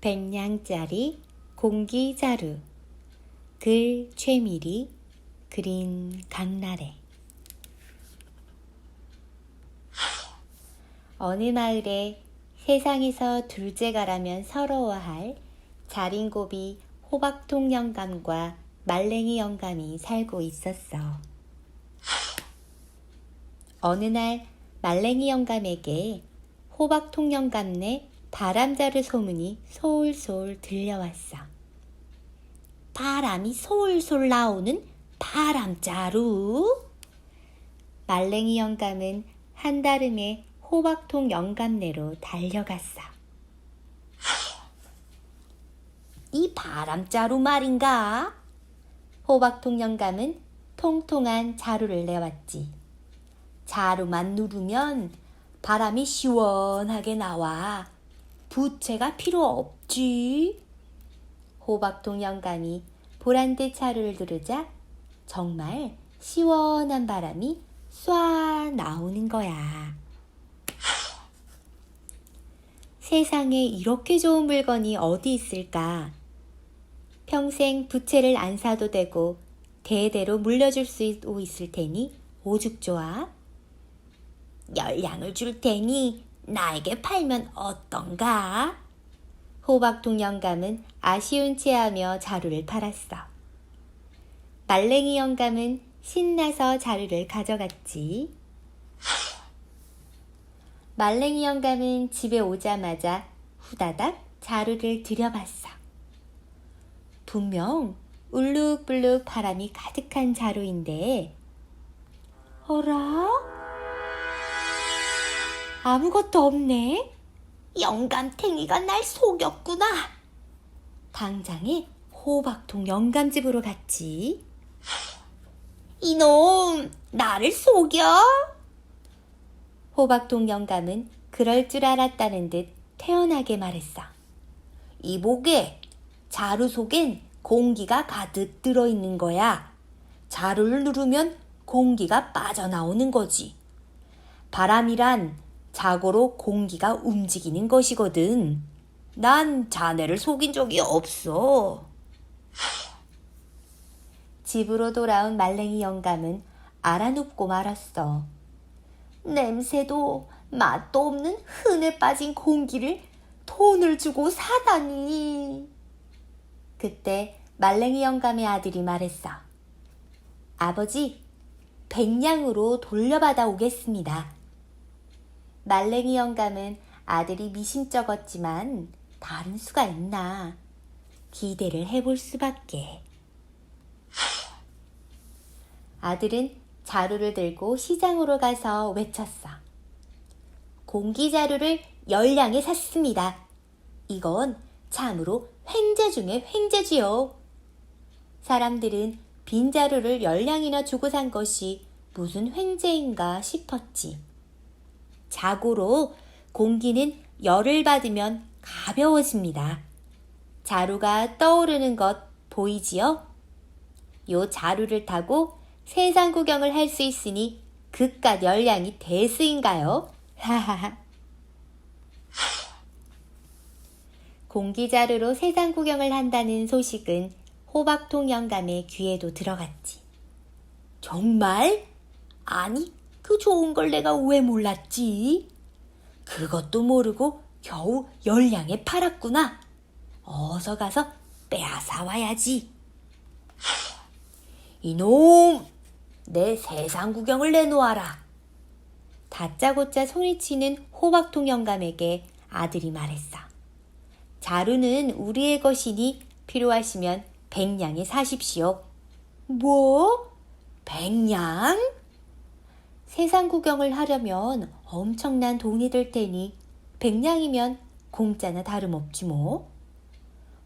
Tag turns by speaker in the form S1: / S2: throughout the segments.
S1: 백냥짜리 공기자루 글 최미리 그린 강나래 어느 마을에 세상에서 둘째가라면 서러워할 자린고비 호박통 영감과 말랭이 영감이 살고 있었어. 어느 날 말랭이 영감에게 호박통 영감네 바람자루 소문이 솔솔 들려왔어. 바람이 솔솔 나오는 바람자루? 말랭이 영감은 한달음에 호박통 영감내로 달려갔어. 이 바람자루 말인가? 호박통 영감은 통통한 자루를 내왔지. 자루만 누르면 바람이 시원하게 나와. 부채가 필요 없지. 호박통 영감이 보란듯 자루를 누르자 정말 시원한 바람이 쏴 나오는 거야. 세상에 이렇게 좋은 물건이 어디 있을까? 평생 부채를 안 사도 되고 대대로 물려줄 수도 있을 테니 오죽 좋아? 열량을 줄 테니 나에게 팔면 어떤가? 호박통 영감은 아쉬운 체하며 자루를 팔았어. 말랭이 영감은 신나서 자루를 가져갔지. 말랭이 영감은 집에 오자마자 후다닥 자루를 들여봤어. 분명 울룩불룩 바람이 가득한 자루인데, 어라? 아무것도 없네. 영감탱이가 날 속였구나. 당장에 호박통 영감집으로 갔지. 이놈, 나를 속여? 호박통 영감은 그럴 줄 알았다는 듯 태연하게 말했어. 이보게, 자루 속엔 공기가 가득 들어있는 거야. 자루를 누르면 공기가 빠져나오는 거지. 바람이란 자고로 공기가 움직이는 것이거든. 난 자네를 속인 적이 없어. 집으로 돌아온 말랭이 영감은 알아눕고 말았어. 냄새도 맛도 없는 흔해 빠진 공기를 돈을 주고 사다니. 그때 말랭이 영감의 아들이 말했어. 아버지, 백냥으로 돌려받아 오겠습니다. 말랭이 영감은 아들이 미심쩍었지만 다른 수가 있나 기대를 해볼 수밖에. 아들은 자루를 들고 시장으로 가서 외쳤어. 공기 자루를 열량에 샀습니다. 이건 참으로 횡재 중의 횡재지요. 사람들은 빈 자루를 열량이나 주고 산 것이 무슨 횡재인가 싶었지. 자고로 공기는 열을 받으면 가벼워집니다. 자루가 떠오르는 것 보이지요? 요 자루를 타고 세상 구경을 할 수 있으니 그깟 열량이 대수인가요? 하하하. 공기자루로 세상 구경을 한다는 소식은 호박통 영감의 귀에도 들어갔지. 정말? 아니, 그 좋은 걸 내가 왜 몰랐지? 그것도 모르고 겨우 열량에 팔았구나. 어서 가서 빼앗아 와야지. 이놈! 내 세상 구경을 내놓아라. 다짜고짜 소리치는 호박통 영감에게 아들이 말했어. 자루는 우리의 것이니 필요하시면 백냥에 사십시오. 뭐? 백냥? 세상 구경을 하려면 엄청난 돈이 들 테니 백냥이면 공짜나 다름없지 뭐.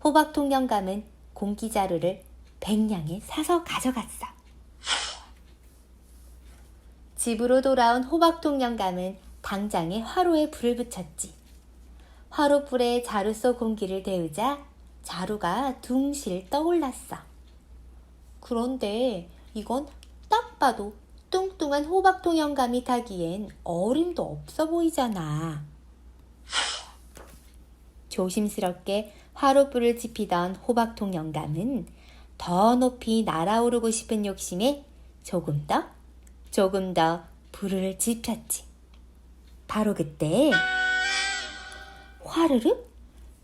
S1: 호박 통 영감은 공기자루를 백냥에 사서 가져갔어. 집으로 돌아온 호박 통 영감은 당장에 화로에 불을 붙였지. 화로불에 자루 속 공기를 데우자 자루가 둥실 떠올랐어. 그런데 이건 딱 봐도 뚱뚱한 호박통 영감이 타기엔 어림도 없어 보이잖아. 조심스럽게 화롯불을 지피던 호박통 영감은 더 높이 날아오르고 싶은 욕심에 조금 더, 조금 더 불을 지폈지. 바로 그때 화르르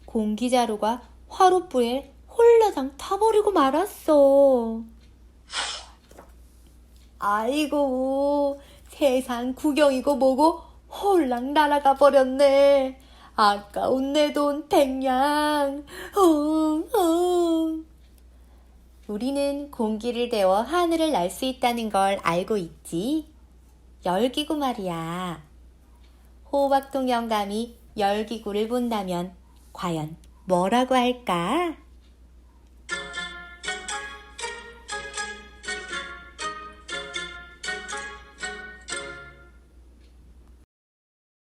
S1: 공기자루가 화롯불에 홀라당 타버리고 말았어. 아이고 세상 구경이고 뭐고 홀랑 날아가 버렸네. 아까운 내 돈 백냥. 헝헝. 우리는 공기를 데워 하늘을 날 수 있다는 걸 알고 있지. 열기구 말이야. 호박통 영감이 열기구를 본다면 과연 뭐라고 할까?